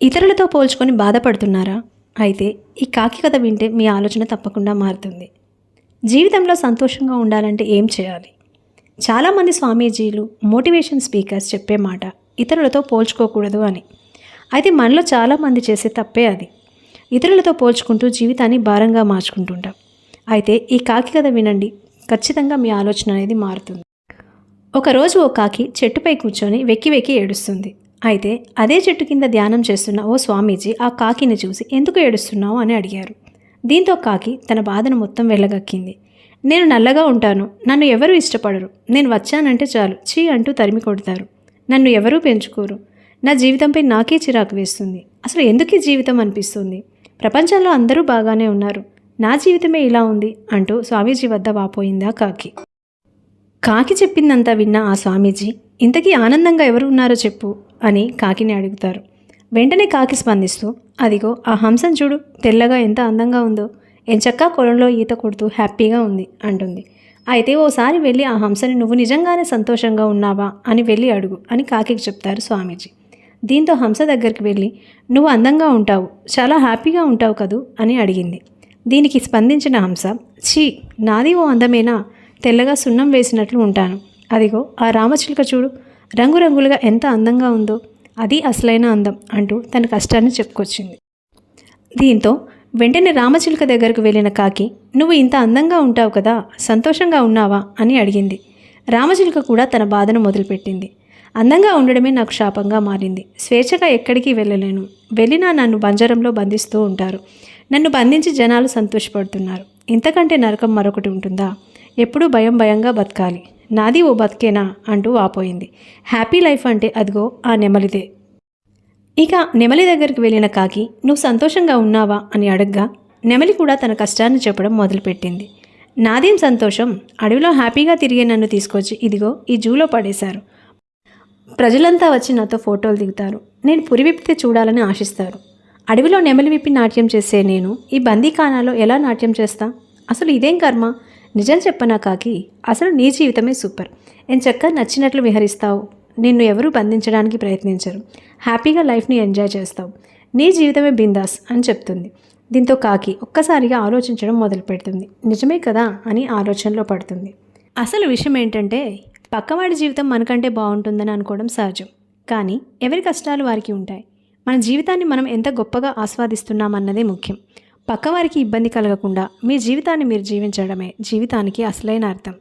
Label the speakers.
Speaker 1: ఇతరులతో పోల్చుకొని బాధపడుతున్నారా? అయితే ఈ కాకి కథ వింటే మీ ఆలోచన తప్పకుండా మారుతుంది. జీవితంలో సంతోషంగా ఉండాలంటే ఏం చేయాలి? చాలామంది స్వామీజీలు మోటివేషన్ స్పీకర్స్ చెప్పే మాట ఇతరులతో పోల్చుకోకూడదు అని. అయితే మనలో చాలామంది చేసే తప్పే అది. ఇతరులతో పోల్చుకుంటూ జీవితాన్ని భారంగా మార్చుకుంటుంటాం. అయితే ఈ కాకి కథ వినండి. ఖచ్చితంగా మీ ఆలోచన అనేది మారుతుంది. ఒకరోజు ఓ కాకి చెట్టుపై కూర్చొని వెక్కి వెక్కి ఏడుస్తుంది. అయితే అదే చెట్టు కింద ధ్యానం చేస్తున్న ఓ స్వామీజీ ఆ కాకిని చూసి ఎందుకు ఏడుస్తున్నావు? అని అడిగారు. దీంతో కాకి తన బాధను మొత్తం వెళ్ళగక్కింది నేను నల్లగా ఉంటాను. నన్ను ఎవరు ఇష్టపడరు. నేను వచ్చానంటే చాలు. చీ అంటూ తరిమి కొడతారు. నన్ను ఎవరూ పెంచుకోరు. నా జీవితంపై నాకే చిరాకు వేస్తుంది. అసలు ఎందుకు ఈ జీవితం అనిపిస్తుంది? ప్రపంచంలో అందరూ బాగానే ఉన్నారు. నా జీవితమే ఇలా ఉంది అంటూ స్వామీజీ వద్ద వాపోయిందా కాకి. కాకి చెప్పిందంతా విన్న ఆ స్వామీజీ ఇంతకీ ఆనందంగా ఎవరు ఉన్నారో చెప్పు అని కాకిని అడుగుతారు. వెంటనే కాకి స్పందిస్తూ అదిగో ఆ హంసం చూడు తెల్లగా ఎంత అందంగా ఉందో. ఎంచక్కా కొలంలో ఈత కొడుతూ హ్యాపీగా ఉంది అంటుంది. అయితే ఓసారి వెళ్ళి ఆ హంసని నువ్వు నిజంగానే సంతోషంగా ఉన్నావా అని వెళ్ళి అడుగు అని కాకికి చెప్తారు స్వామీజీ. దీంతో హంస దగ్గరికి వెళ్ళి నువ్వు అందంగా ఉంటావు చాలా హ్యాపీగా ఉంటావు కదూ అని అడిగింది. దీనికి స్పందించిన హంస ఛీ నాది ఓ అందమేనా? తెల్లగా సున్నం వేసినట్లు ఉంటాను. అదిగో ఆ రామచిలుక చూడు. రంగురంగులుగా ఎంత అందంగా ఉందో. అది అసలైన అందం అంటూ తన కష్టాన్ని చెప్పుకొచ్చింది. దీంతో వెంటనే రామచిలుక దగ్గరకు వెళ్ళిన కాకి నువ్వు ఇంత అందంగా ఉంటావు కదా సంతోషంగా ఉన్నావా? అని అడిగింది. రామచిలుక కూడా తన బాధను మొదలుపెట్టింది. అందంగా ఉండడమే నాకు శాపంగా మారింది. స్వేచ్ఛగా ఎక్కడికి వెళ్ళలేను. వెళ్ళినా నన్ను బంజరంలో బంధిస్తూ ఉంటారు. నన్ను బంధించి జనాలు సంతోషపడుతున్నారు. ఇంతకంటే నరకం మరొకటి ఉంటుందా? ఎప్పుడూ భయం భయంగా బతకాలి. నాది ఓ బతికేనా అంటూ వాపోయింది. హ్యాపీ లైఫ్ అంటే అదిగో ఆ నెమలిదే. ఇక నెమలి దగ్గరికి వెళ్ళిన కాకి నువ్వు సంతోషంగా ఉన్నావా? అని అడగ్గా నెమలి కూడా తన కష్టాన్ని చెప్పడం మొదలుపెట్టింది. నాదేం సంతోషం? అడవిలో హ్యాపీగా తిరిగే నన్ను తీసుకొచ్చి ఇదిగో ఈ జూలో పడేశారు. ప్రజలంతా వచ్చి నాతో ఫోటోలు దిగుతారు. నేను పురి విప్పితే చూడాలని ఆశిస్తారు. అడవిలో నెమలి విప్పి నాట్యం చేసే నేను ఈ బందీఖానాలో ఎలా నాట్యం చేస్తా? అసలు ఇదేం కర్మ? నిజం చెప్పనా కాకి? అసలు నీ జీవితమే సూపర్. ఎన్ చక్కగా నచ్చినట్లు విహరిస్తావు. నిన్ను ఎవరూ బంధించడానికి ప్రయత్నించరు. హ్యాపీగా లైఫ్ని ఎంజాయ్ చేస్తావు. నీ జీవితమే బిందాస్ అని చెప్తుంది. దీంతో కాకి ఒక్కసారిగా ఆలోచించడం మొదలు పెడుతుంది నిజమే కదా అని ఆలోచనలో పడుతుంది. అసలు విషయం ఏంటంటే పక్కవాడి జీవితం మనకంటే బాగుంటుందని అనుకోవడం సహజం. కానీ ఎవరి కష్టాలు వారికి ఉంటాయి? మన జీవితాన్ని మనం ఎంత గొప్పగా ఆస్వాదిస్తున్నామన్నదే ముఖ్యం. పక్కవారికి ఇబ్బంది కలగకుండా మీ జీవితాన్ని మీరు జీవించడమే జీవితానికి అసలైన అర్థం.